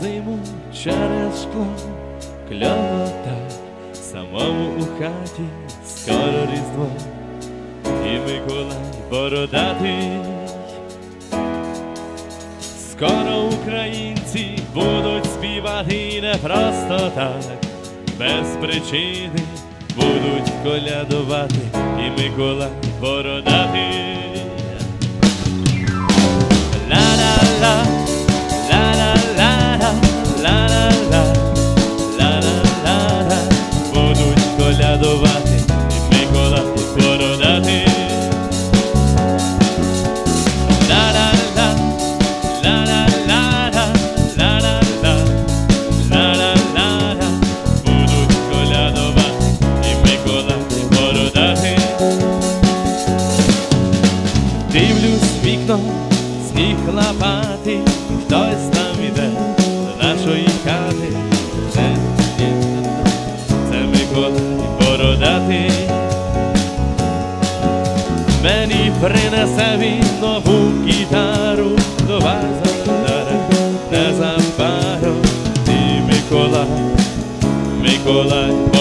зиму через шкло, кльово так, самому у хаті скоро різдво, і Миколай бородатий. Скоро українці будуть співати не просто так, без причини будуть колядувати і Миколай бородатий. Дивлюсь вікно, сніг лопати, хтось там іде до нашої хати. Це, це Миколай бородатий. Мені принесе він нову гітару вас зараз незабаром. І Миколай, Миколай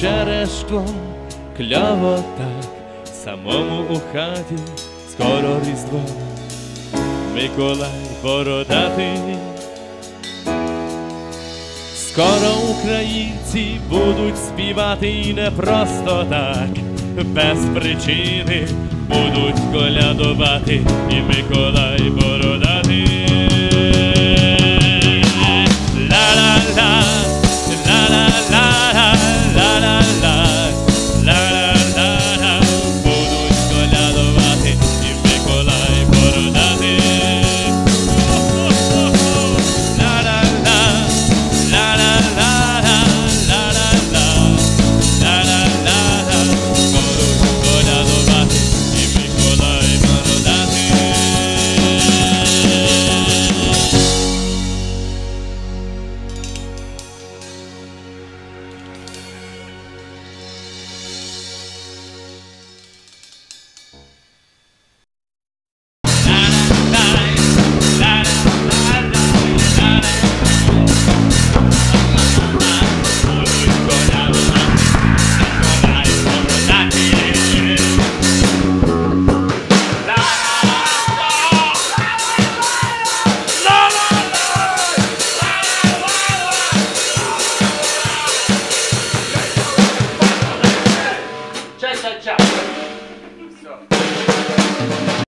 через шкло, кльово так, самому у хаті, скоро різдво, Миколай бородатий. Скоро українці будуть співати і не просто так, без причини будуть колядувати і Миколай бородатий.